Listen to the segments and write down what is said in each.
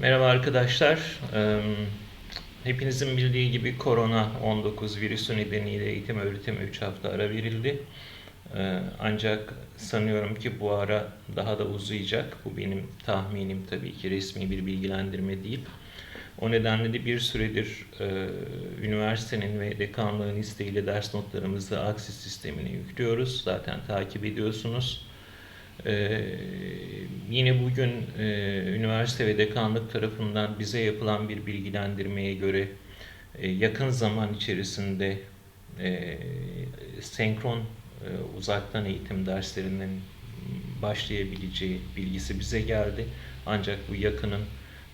Merhaba arkadaşlar. Hepinizin bildiği gibi korona-19 virüsü nedeniyle eğitim öğretime 3 hafta ara verildi. Ancak sanıyorum ki bu ara daha da uzayacak. Bu benim tahminim tabii ki resmi bir bilgilendirme değil. O nedenle de bir süredir eee, üniversitenin ve dekanlığın isteğiyle ders notlarımızı Aksis sistemine yüklüyoruz. Zaten takip ediyorsunuz. Ee, yine bugün e, üniversite ve dekanlık tarafından bize yapılan bir bilgilendirmeye göre e, yakın zaman içerisinde e, senkron e, uzaktan eğitim derslerinin başlayabileceği bilgisi bize geldi. Ancak bu yakının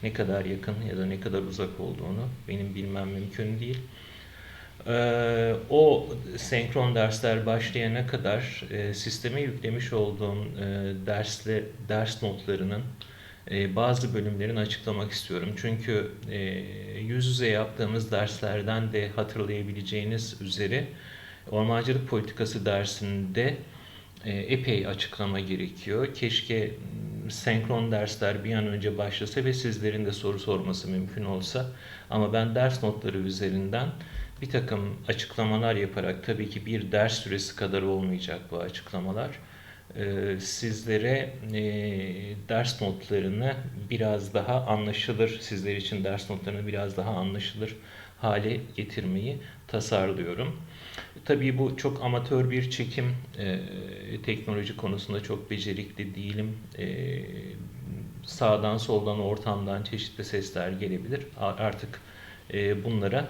ne kadar yakın ya da ne kadar uzak olduğunu benim bilmem mümkün değil. Ee, o senkron dersler başlayana kadar e, sisteme yüklemiş olduğum e, dersle ders notlarının e, bazı bölümlerini açıklamak istiyorum. Çünkü e, yüz yüze yaptığımız derslerden de hatırlayabileceğiniz üzere ormancılık politikası dersinde e, epey açıklama gerekiyor. Keşke senkron dersler bir an önce başlasa ve sizlerin de soru sorması mümkün olsa. Ama ben ders notları üzerinden bir takım açıklamalar yaparak tabii ki bir ders süresi kadar olmayacak bu açıklamalar. Ee, sizlere e, ders notlarını biraz daha anlaşılır, sizler için ders notlarını biraz daha anlaşılır hale getirmeyi tasarlıyorum. Tabii bu çok amatör bir çekim. Ee, teknoloji konusunda çok becerikli değilim. Ee, sağdan soldan ortamdan çeşitli sesler gelebilir. Artık e, bunlara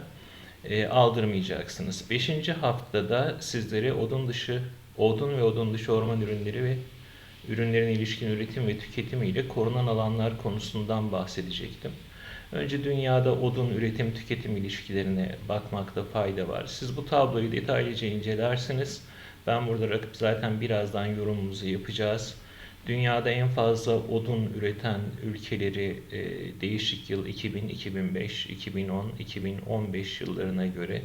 e, aldırmayacaksınız. Beşinci haftada sizlere odun dışı, odun ve odun dışı orman ürünleri ve ürünlerin ilişkin üretim ve tüketimi ile korunan alanlar konusundan bahsedecektim. Önce dünyada odun üretim tüketim ilişkilerine bakmakta fayda var. Siz bu tabloyu detaylıca incelersiniz. Ben burada rakıp zaten birazdan yorumumuzu yapacağız. Dünyada en fazla odun üreten ülkeleri e, değişik yıl 2000, 2005, 2010, 2015 yıllarına göre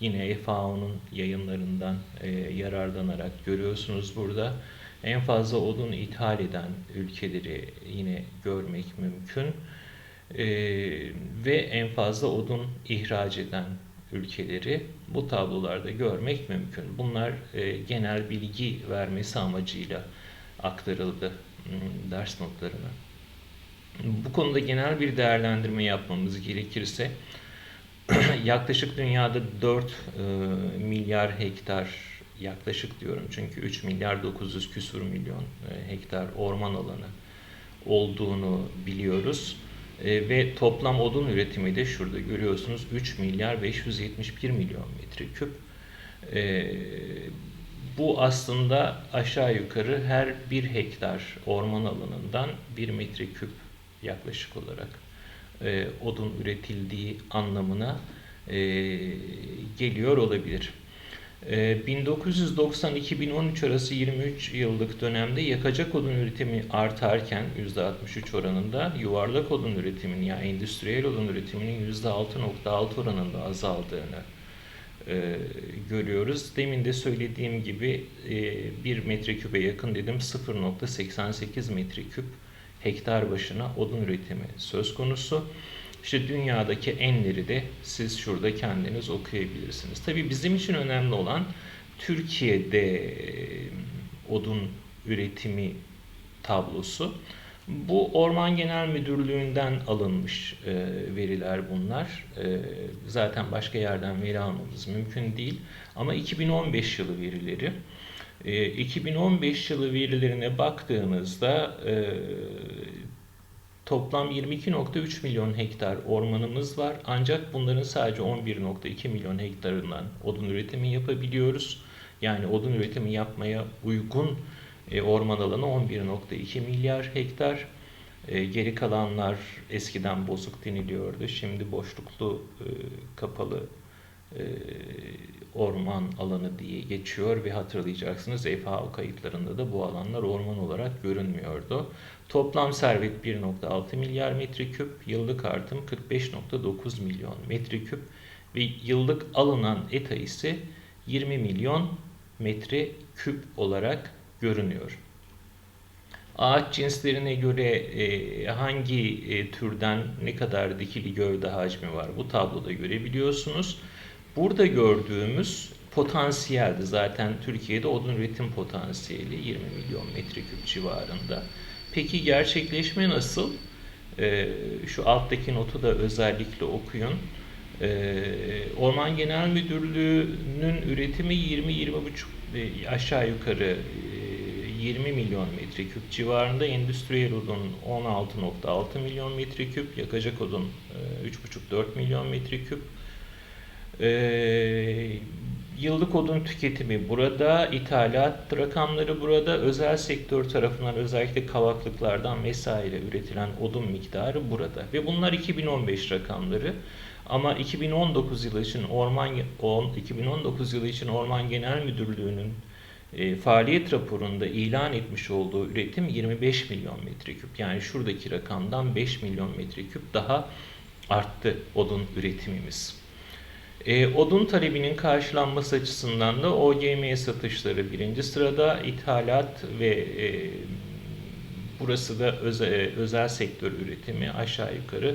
yine FAO'nun yayınlarından e, yararlanarak görüyorsunuz burada. En fazla odun ithal eden ülkeleri yine görmek mümkün. E, ve en fazla odun ihraç eden ülkeleri bu tablolarda görmek mümkün. Bunlar e, genel bilgi vermesi amacıyla aktarıldı hmm, ders notlarına. Bu konuda genel bir değerlendirme yapmamız gerekirse yaklaşık dünyada 4 e, milyar hektar yaklaşık diyorum çünkü 3 milyar 900 küsur milyon e, hektar orman alanı olduğunu biliyoruz. E, ve toplam odun üretimi de şurada görüyorsunuz 3 milyar 571 milyon metreküp. E, bu aslında aşağı yukarı her bir hektar orman alanından bir metreküp yaklaşık olarak e, odun üretildiği anlamına e, geliyor olabilir. E, 1990-2013 arası 23 yıllık dönemde yakacak odun üretimi artarken %63 oranında yuvarlak odun üretiminin yani endüstriyel odun üretiminin %6.6 oranında azaldığını e, görüyoruz. Demin de söylediğim gibi e, 1 metreküpe yakın dedim 0.88 metreküp hektar başına odun üretimi söz konusu. İşte dünyadaki enleri de siz şurada kendiniz okuyabilirsiniz. Tabii bizim için önemli olan Türkiye'de e, odun üretimi tablosu. Bu Orman Genel Müdürlüğü'nden alınmış e, veriler bunlar. E, zaten başka yerden veri almamız mümkün değil. Ama 2015 yılı verileri. E, 2015 yılı verilerine baktığınızda e, toplam 22.3 milyon hektar ormanımız var. Ancak bunların sadece 11.2 milyon hektarından odun üretimi yapabiliyoruz. Yani odun üretimi yapmaya uygun e, orman alanı 11.2 milyar hektar. E, geri kalanlar eskiden bozuk deniliyordu. Şimdi boşluklu e, kapalı orman alanı diye geçiyor ve hatırlayacaksınız FAO kayıtlarında da bu alanlar orman olarak görünmüyordu. Toplam servet 1.6 milyar metreküp, yıllık artım 45.9 milyon metreküp ve yıllık alınan ETA ise 20 milyon metreküp olarak görünüyor. ağaç cinslerine göre e, hangi e, türden ne kadar dikili gövde hacmi var bu tabloda görebiliyorsunuz. Burada gördüğümüz potansiyeldi zaten Türkiye'de odun üretim potansiyeli 20 milyon metreküp civarında. Peki gerçekleşme nasıl? E, şu alttaki notu da özellikle okuyun. Orman Genel Müdürlüğü'nün üretimi 20-20,5 e, aşağı yukarı 20 milyon metreküp civarında. Endüstriyel odun 16.6 milyon metreküp, yakacak odun e, 3,5-4 milyon metreküp. E, Yıllık odun tüketimi burada, ithalat rakamları burada, özel sektör tarafından özellikle kavaklıklardan vesaire üretilen odun miktarı burada. Ve bunlar 2015 rakamları. Ama 2019 yılı için Orman 2019 yılı için Orman Genel Müdürlüğü'nün e, faaliyet raporunda ilan etmiş olduğu üretim 25 milyon metreküp. Yani şuradaki rakamdan 5 milyon metreküp daha arttı odun üretimimiz. E, odun talebinin karşılanması açısından da OGM satışları birinci sırada, ithalat ve e, burası da özel, özel sektör üretimi aşağı yukarı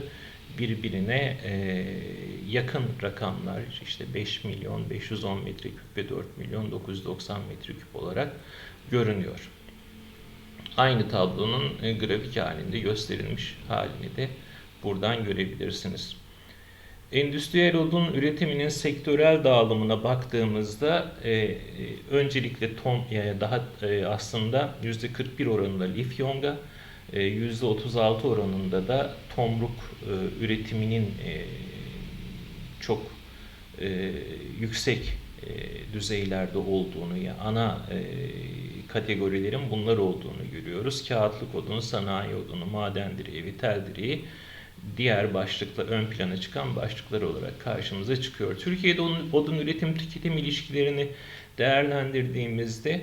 birbirine e, yakın rakamlar işte 5 milyon 510 metreküp ve 4 milyon 990 metreküp olarak görünüyor. Aynı tablonun e, grafik halinde gösterilmiş halini de buradan görebilirsiniz. Endüstriyel odun üretiminin sektörel dağılımına baktığımızda e, e, öncelikle tom yani daha e, aslında %41 oranında lif yonga, e, %36 oranında da tomruk e, üretiminin e, çok e, yüksek e, düzeylerde olduğunu, yani ana e, kategorilerin bunlar olduğunu görüyoruz. Kağıtlık odunu, sanayi odunu, maden direği, vitel direği diğer başlıkla ön plana çıkan başlıklar olarak karşımıza çıkıyor. Türkiye'de odun üretim tüketim ilişkilerini değerlendirdiğimizde e,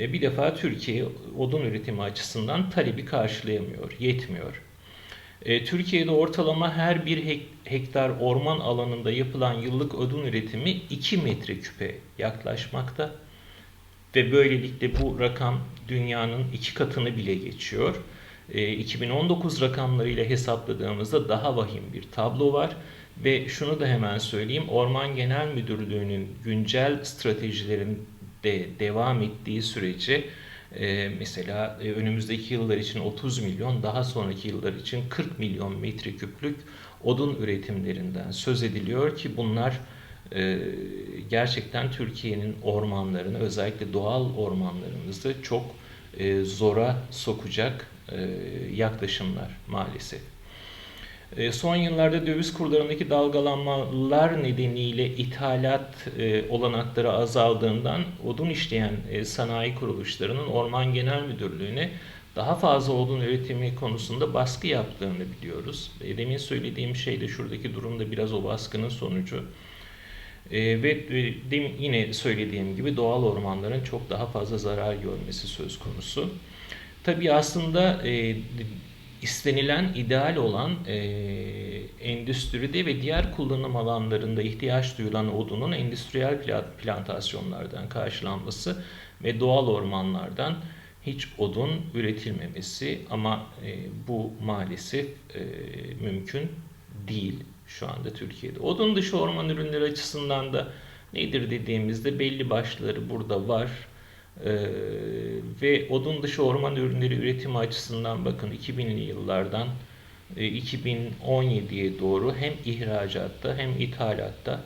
bir defa Türkiye odun üretimi açısından talebi karşılayamıyor, yetmiyor. E, Türkiye'de ortalama her bir hektar orman alanında yapılan yıllık odun üretimi 2 metreküpe yaklaşmakta ve böylelikle bu rakam dünyanın iki katını bile geçiyor. 2019 e, rakamlarıyla hesapladığımızda daha vahim bir tablo var. Ve şunu da hemen söyleyeyim, Orman Genel Müdürlüğü'nün güncel stratejilerinde devam ettiği sürece e, mesela e, önümüzdeki yıllar için 30 milyon, daha sonraki yıllar için 40 milyon metreküplük odun üretimlerinden söz ediliyor ki bunlar gerçekten Türkiye'nin ormanlarını özellikle doğal ormanlarımızı çok zora sokacak e, yaklaşımlar maalesef. E, son yıllarda döviz kurlarındaki dalgalanmalar nedeniyle ithalat e, olanakları azaldığından odun işleyen sanayi kuruluşlarının Orman Genel Müdürlüğü'ne daha fazla odun üretimi konusunda baskı yaptığını biliyoruz. Demin söylediğim şey de şuradaki durumda biraz o baskının sonucu. E, ve e, yine söylediğim gibi doğal ormanların çok daha fazla zarar görmesi söz konusu. Tabii aslında e, istenilen, ideal olan e, endüstride ve diğer kullanım alanlarında ihtiyaç duyulan odunun endüstriyel plantasyonlardan karşılanması ve doğal ormanlardan hiç odun üretilmemesi ama e, bu maalesef e, mümkün değil şu anda Türkiye'de. Odun dışı orman ürünleri açısından da nedir dediğimizde belli başları burada var. Ee, ve odun dışı orman ürünleri üretimi açısından bakın 2000'li yıllardan e, 2017'ye doğru hem ihracatta hem ithalatta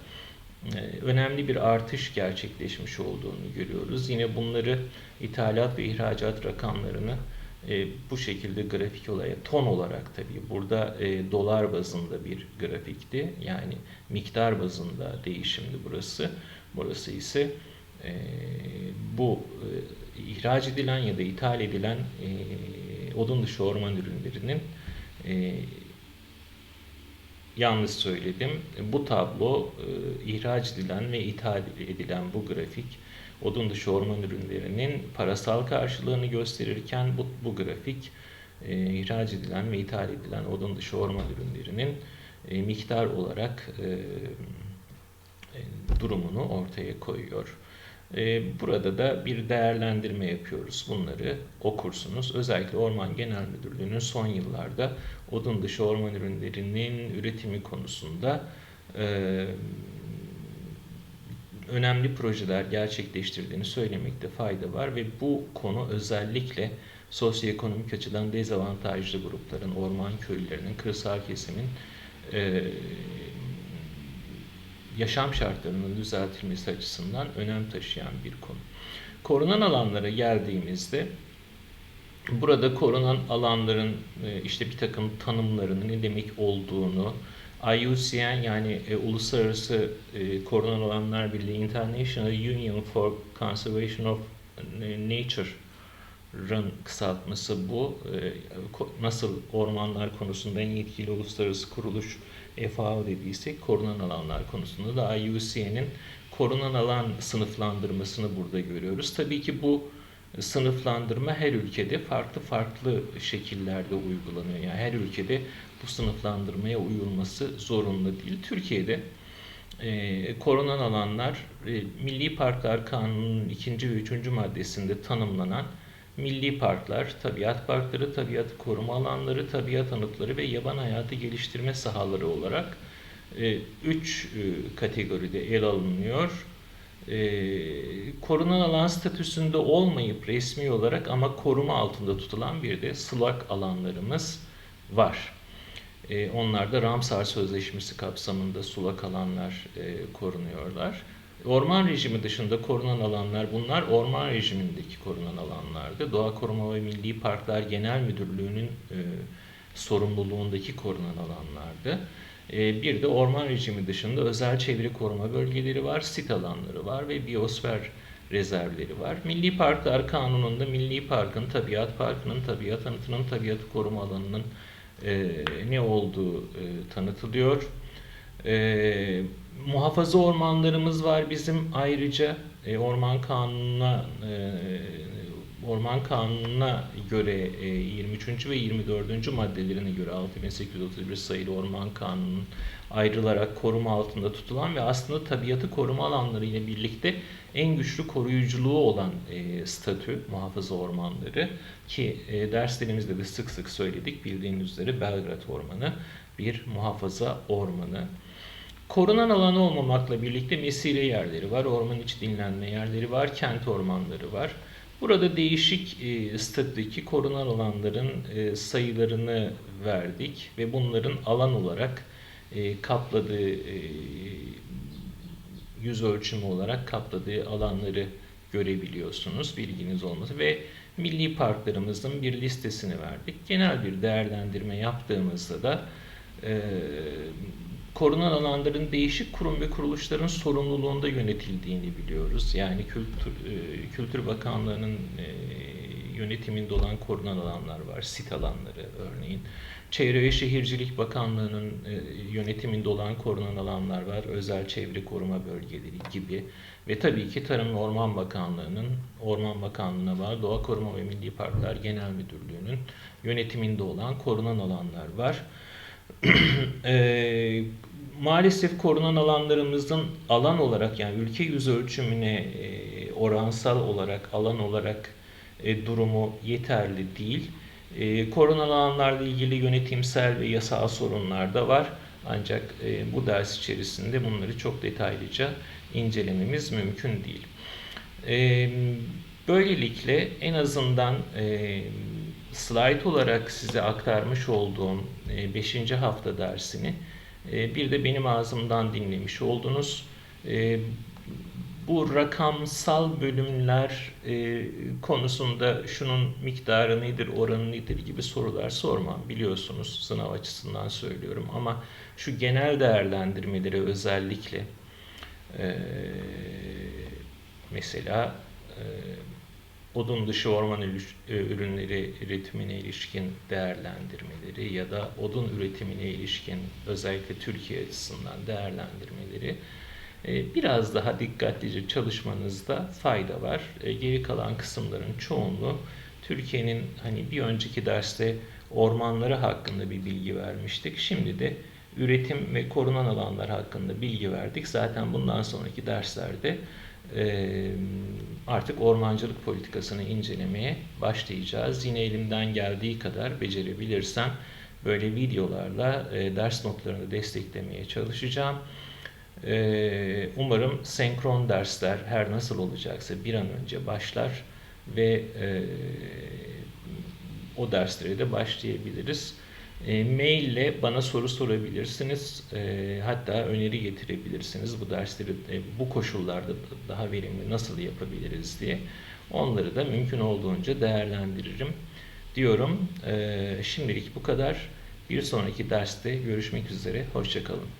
e, önemli bir artış gerçekleşmiş olduğunu görüyoruz. Yine bunları ithalat ve ihracat rakamlarını e, bu şekilde grafik olarak ton olarak tabii burada e, dolar bazında bir grafikti. Yani miktar bazında değişimdi burası. Burası ise e, bu e, ihraç edilen ya da ithal edilen e, odun dışı orman ürünlerinin e, yalnız söyledim. Bu tablo e, ihraç edilen ve ithal edilen bu grafik odun dışı orman ürünlerinin parasal karşılığını gösterirken bu, bu grafik e, ihraç edilen ve ithal edilen odun dışı orman ürünlerinin e, miktar olarak e, e durumunu ortaya koyuyor. E, burada da bir değerlendirme yapıyoruz. Bunları okursunuz. Özellikle Orman Genel Müdürlüğü'nün son yıllarda odun dışı orman ürünlerinin üretimi konusunda e, önemli projeler gerçekleştirdiğini söylemekte fayda var ve bu konu özellikle sosyoekonomik açıdan dezavantajlı grupların, orman köylülerinin, kırsal kesimin e, yaşam şartlarının düzeltilmesi açısından önem taşıyan bir konu. Korunan alanlara geldiğimizde burada korunan alanların e, işte bir takım tanımlarının ne demek olduğunu, IUCN yani e, Uluslararası e, Korunan Alanlar Birliği International Union for Conservation of Nature'ın kısaltması bu. E, nasıl ormanlar konusunda en yetkili uluslararası kuruluş FAO dediysek korunan alanlar konusunda da IUCN'in korunan alan sınıflandırmasını burada görüyoruz. Tabii ki bu sınıflandırma her ülkede farklı farklı şekillerde uygulanıyor. Yani her ülkede bu sınıflandırmaya uyulması zorunlu değil. Türkiye'de e, korunan alanlar e, Milli Parklar Kanunu'nun ikinci ve üçüncü maddesinde tanımlanan milli parklar, tabiat parkları, tabiat koruma alanları, tabiat anıtları ve yaban hayatı geliştirme sahaları olarak e, üç e, kategoride el alınıyor. E, korunan alan statüsünde olmayıp resmi olarak ama koruma altında tutulan bir de sulak alanlarımız var. E, onlar da Ramsar Sözleşmesi kapsamında sulak alanlar e, korunuyorlar. Orman rejimi dışında korunan alanlar bunlar orman rejimindeki korunan alanlardı. Doğa Koruma ve Milli Parklar Genel Müdürlüğü'nün e, sorumluluğundaki korunan alanlardı. E, bir de orman rejimi dışında özel çevre koruma bölgeleri var, sit alanları var ve biyosfer rezervleri var. Milli Parklar Kanunu'nda Milli Park'ın, Tabiat Parkı'nın, Tabiat Anıtı'nın, Tabiat Koruma Alanı'nın e, ne olduğu e, tanıtılıyor. E, muhafaza ormanlarımız var bizim ayrıca e, orman kanununa e, Orman Kanunu'na göre e, 23. ve 24. maddelerine göre 6831 sayılı Orman Kanunu'nun ayrılarak koruma altında tutulan ve aslında tabiatı koruma alanları ile birlikte en güçlü koruyuculuğu olan e, statü muhafaza ormanları ki e, derslerimizde de sık sık söyledik bildiğiniz üzere Belgrad Ormanı bir muhafaza ormanı. Korunan alanı olmamakla birlikte mesire yerleri var, orman içi dinlenme yerleri var, kent ormanları var. Burada değişik e, statüdeki korunan alanların e, sayılarını verdik ve bunların alan olarak e, kapladığı e, yüz ölçümü olarak kapladığı alanları görebiliyorsunuz bilginiz olması ve milli parklarımızın bir listesini verdik. Genel bir değerlendirme yaptığımızda da e, korunan alanların değişik kurum ve kuruluşların sorumluluğunda yönetildiğini biliyoruz. Yani Kültür, e, Kültür Bakanlığı'nın e, yönetiminde olan korunan alanlar var, sit alanları örneğin. Çevre ve Şehircilik Bakanlığı'nın e, yönetiminde olan korunan alanlar var, özel çevre koruma bölgeleri gibi. Ve tabii ki Tarım ve Orman Bakanlığı'nın, Orman Bakanlığı'na bağlı Doğa Koruma ve Milli Parklar Genel Müdürlüğü'nün yönetiminde olan korunan alanlar var. e, maalesef korunan alanlarımızın alan olarak yani ülke yüz ölçümüne e, oransal olarak alan olarak e, durumu yeterli değil. E, korunan alanlarla ilgili yönetimsel ve yasal sorunlar da var. Ancak e, bu ders içerisinde bunları çok detaylıca incelememiz mümkün değil. E, böylelikle en azından e, slide olarak size aktarmış olduğum 5. E, hafta dersini e, bir de benim ağzımdan dinlemiş oldunuz. E, bu rakamsal bölümler konusunda şunun miktarı nedir, oranı nedir gibi sorular sormam biliyorsunuz sınav açısından söylüyorum ama şu genel değerlendirmeleri özellikle mesela odun dışı orman e, ürünleri üretimine ilişkin değerlendirmeleri ya da odun üretimine ilişkin özellikle Türkiye açısından değerlendirmeleri e, biraz daha dikkatlice çalışmanızda fayda var. E, geri kalan kısımların çoğunluğu Türkiye'nin hani bir önceki derste ormanları hakkında bir bilgi vermiştik. Şimdi de üretim ve korunan alanlar hakkında bilgi verdik. Zaten bundan sonraki derslerde artık ormancılık politikasını incelemeye başlayacağız. Yine elimden geldiği kadar becerebilirsem böyle videolarla ders notlarını desteklemeye çalışacağım. Umarım senkron dersler her nasıl olacaksa bir an önce başlar ve o derslere de başlayabiliriz. E, mail ile bana soru sorabilirsiniz. E, hatta öneri getirebilirsiniz. Bu dersleri e, bu koşullarda daha verimli nasıl yapabiliriz diye. Onları da mümkün olduğunca değerlendiririm diyorum. E, şimdilik bu kadar. Bir sonraki derste görüşmek üzere. Hoşçakalın.